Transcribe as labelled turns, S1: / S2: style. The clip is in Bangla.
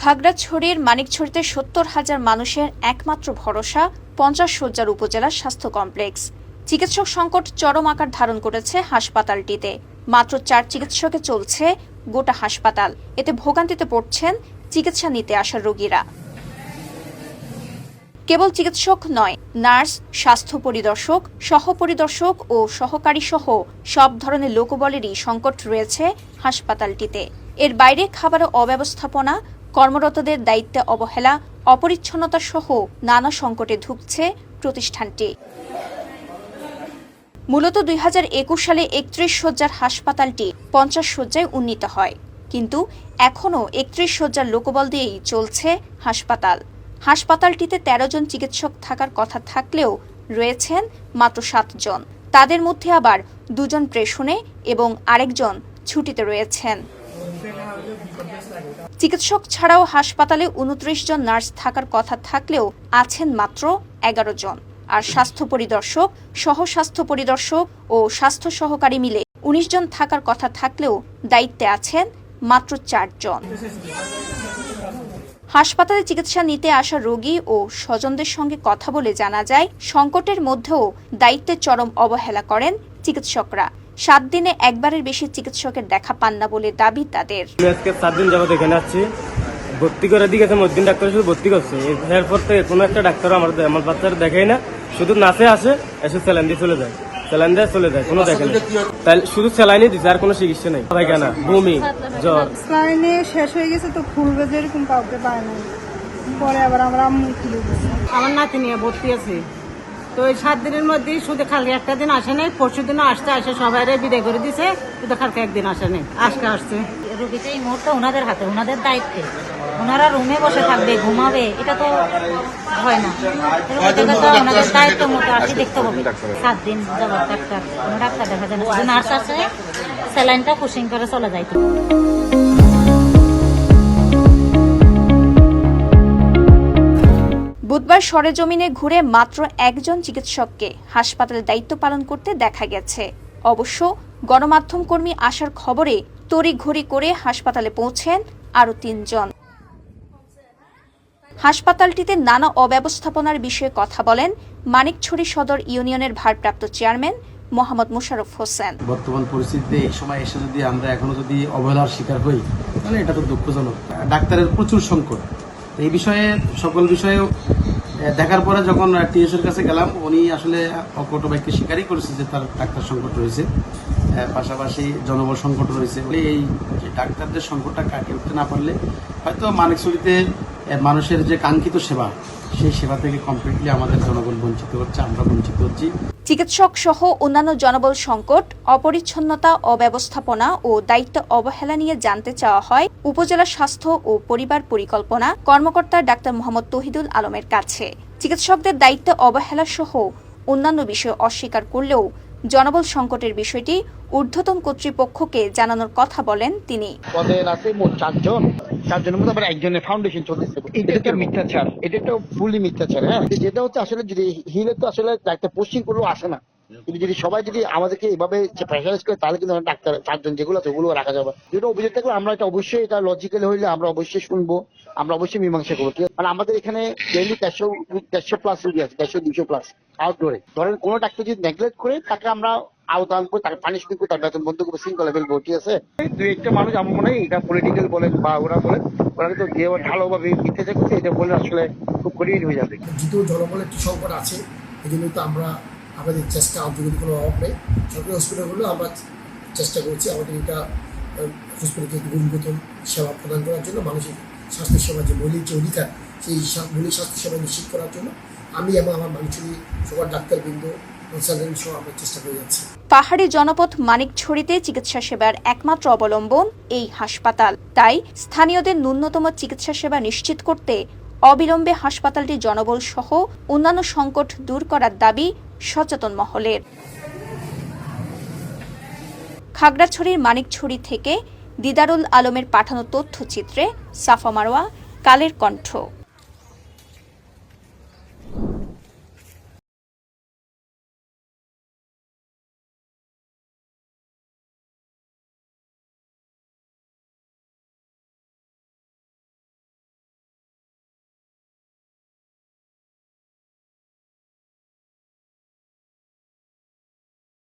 S1: খাগড়াছড়ির মানিকছড়িতে সত্তর হাজার মানুষের একমাত্র ভরসা পঞ্চাশ শয্যার উপজেলা স্বাস্থ্য কমপ্লেক্স। চিকিৎসক সংকট চরম আকার ধারণ করেছে হাসপাতালটিতে। মাত্র চার চিকিৎসকে চলছে গোটা হাসপাতাল। এতে ভোগান্তিতে পড়ছেন চিকিৎসা নিতে আসা রোগীরা। কেবল চিকিৎসক নয়, নার্স, স্বাস্থ্য পরিদর্শক, সহপরিদর্শক ও সহকারী সহ সব ধরনের লোকবলেরই সংকট রয়েছে হাসপাতালটিতে। এর বাইরে খাবারের অব্যবস্থাপনা কর্মরতদের দায়িত্বে অবহেলা, অপরিচ্ছন্নতা সহ নানা সংকটে ধুঁকছে প্রতিষ্ঠানটি। মূলত দুই হাজার একুশ সালে একত্রিশ শয্যার হাসপাতালটি পঞ্চাশ শয্যায় উন্নীত হয়। কিন্তু এখনও একত্রিশ শয্যার লোকবল দিয়েই চলছে হাসপাতাল। হাসপাতালটিতে ১৩ জন চিকিৎসক থাকার কথা থাকলেও রয়েছেন মাত্র সাতজন তাদের মধ্যে আবার দুজন প্রেষণে এবং আরেকজন ছুটিতে রয়েছেন। চিকিৎসক ছাড়াও হাসপাতালে উনত্রিশ জন নার্স থাকার কথা থাকলেও আছেন মাত্র এগারো জন। আর স্বাস্থ্য পরিদর্শক, সহ স্বাস্থ্য পরিদর্শক ও স্বাস্থ্য সহকারী মিলে উনিশ জন থাকার কথা থাকলেও দায়িত্বে আছেন মাত্র চারজন হাসপাতালে চিকিৎসা নিতে আসা রোগী ও স্বজনদের সঙ্গে কথা বলে জানা যায়, সংকটের মধ্যেও দায়িত্বের চরম অবহেলা করেন চিকিৎসকরা। সাত দিনে একবারের বেশি চিকিৎসকের দেখা পান না বলে দাবি তাদের।
S2: আজকে সাত দিন যাবত এখানে আসছি ভর্তি করে দিয়ে গেছে মধ্যদিন ডাক্তার শুধু ভর্তি করছে। এরপর থেকে কোনো একটা ডাক্তার আমার আমার বাচ্চারা দেখাই না। শুধু নাচে আসে এসে স্যালাইন দিয়ে চলে যায়। স্যালাইন দিয়ে চলে যায় কোনো দেখে না। তাহলে শুধু স্যালাইনই দিচ্ছে আর কোনো চিকিৎসা নেই। পায়খানা বমি জ্বর।
S3: লাইনে শেষ হয়ে গেছে তো খুলবে যেরকম কাউকে পায় না পরে আবার আমরা আম্মু
S4: আমার নাতি নিয়ে ভর্তি আছে। তো ওই সাত দিনের মধ্যে শুধু খালি একটা দিন আসে নাই, পরশু দিনও আসতে আসে সবাই বিদায় করে দিছে শুধু কালকে একদিন আসে নাই, আজকে আসছে।
S5: রোগীটা এই মুহূর্তে ওনাদের হাতে ওনাদের দায়িত্বে। ওনারা রুমে বসে থাকবে, ঘুমাবে, এটা তো হয় না। ওনাদের দায়িত্ব মতো আসি দেখতে হবে। সাত দিন ডাক্তার ডাক্তার দেখা যায় না। নার্স আছে, স্যালাইনটা পুশিং করে চলে যায়
S1: বুধবার সরেজমিনে ঘুরে মাত্র একজন চিকিৎসককে হাসপাতালে দায়িত্ব পালন করতে দেখা গেছে। অবশ্য গণমাধ্যম কর্মী আসার খবরে তড়িঘড়ি করে হাসপাতালে পৌঁছেন আরও তিনজন। হাসপাতালটিতে নানা অব্যবস্থাপনার বিষয়ে কথা বলেন মানিকছড়ি সদর ইউনিয়নের ভারপ্রাপ্ত চেয়ারম্যান মোহাম্মদ মোশাররফ হোসেন।
S6: বর্তমান পরিস্থিতিতে এই সময় এসে যদি আমরা এখনও যদি অবহেলার শিকার হই, তাহলে এটা তো দুঃখজনক। ডাক্তারের প্রচুর সংকট। এই বিষয়ে সকল বিষয়ে দেখার পরে যখন টিএস এর কাছে গেলাম উনি আসলে অকট ব্যক্তি স্বীকারই করেছে যে তার ডাক্তার সংকট রয়েছে। পাশাপাশি জনবল সংকট রয়েছে। এই ডাক্তারদের সংকটটা কাটিয়ে উঠতে না পারলে হয়তো মানিকছড়িতে আহ, মানুষের যে কাঙ্ক্ষিত সেবা, সেই সেবা থেকে কমপ্লিটলি আমাদের জনগণ বঞ্চিত হচ্ছে, আমরা বঞ্চিত হচ্ছি।
S1: চিকিৎসক সহ অন্যান্য জনবল সংকট, অপরিচ্ছন্নতা, অব্যবস্থাপনা ও দায়িত্ব অবহেলা নিয়ে জানতে চাওয়া হয় উপজেলা স্বাস্থ্য ও পরিবার পরিকল্পনা কর্মকর্তা ডাক্তার মোহাম্মদ তহিদুল আলমের কাছে। চিকিৎসকদের দায়িত্ব অবহেলা সহ অন্যান্য বিষয় অস্বীকার করলেও জনবল সংকটের বিষয়টি ঊর্ধ্বতন কর্তৃপক্ষকে জানানোর কথা বলেন তিনি।
S7: পদে আছে মোট চারজন। চারজনের মধ্যে আবার একজনের ফাউন্ডেশন চলতেছে। এটা একটা মিথ্যাচার। এটা একটা ফুলি মিথ্যাচার হ্যাঁ? যেটা হচ্ছে আসলে যদি হিলে তো আসলে একটা পোস্টিং করলেও আসে না। কিন্তু যদি সবাই যদি আমাদেরকে এভাবে প্রেশারাইজ করে তাহলে কিন্তু আমরা ডাক্তার চারজন যেগুলো আছে ওগুলো রাখা যাবে। যেটা অভিযোগ থাকলে আমরা এটা অবশ্যই এটা লজিক্যালি হইলে আমরা অবশ্যই শুনব আমরা অবশ্যই মীমাংসা করব ঠিক আছে? মানে আমাদের এখানে ডেইলি চারশো চারশো প্লাস রুগী আছে চারশো দুশো প্লাস আউটডোরে ধরেন কোনো ডাক্তার যদি নেগলেক্ট করে তাকে আমরা আওতা আনব তাকে পানিশমেন্ট করব তার বেতন বন্ধ করব শৃঙ্খলা ফেলব ঠিক আছে? দুই একটা মানুষ আমার মনে হয় এটা পলিটিক্যাল বলেন বা ওরা বলেন ওরা কিন্তু যে ভালোভাবে মিথ্যাচার করছে এটা বলে আসলে খুব কঠিন হয়ে যাবে।
S8: যেহেতু জনবলের একটু সংকট আছে এই জন্যই তো আমরা আমাদের চেষ্টা আন্তর্জাতিক কোনো অভাব নেই, সরকারি হসপিটালগুলো আমরা চেষ্টা করছি আমাদের এটা হসপিটালকে গুণগত সেবা প্রদান করার জন্য, মানুষের স্বাস্থ্য সেবা যে মৌলিক যে অধিকার, সেই মৌলিক স্বাস্থ্য সেবা নিশ্চিত করার জন্য আমি এবং আমার মানুষের সবার ডাক্তারবৃন্দ
S1: পাহাড়ি জনপদ মানিকছড়িতে চিকিৎসা সেবার একমাত্র অবলম্বন এই হাসপাতাল। তাই স্থানীয়দের ন্যূনতম চিকিৎসা সেবা নিশ্চিত করতে অবিলম্বে হাসপাতালটি জনবল সহ অন্যান্য সংকট দূর করার দাবি সচেতন মহলের। খাগড়াছড়ির মানিকছড়ি থেকে দিদারুল আলমের পাঠানো তথ্যচিত্রে সাফা মারোয়া কালের কণ্ঠ।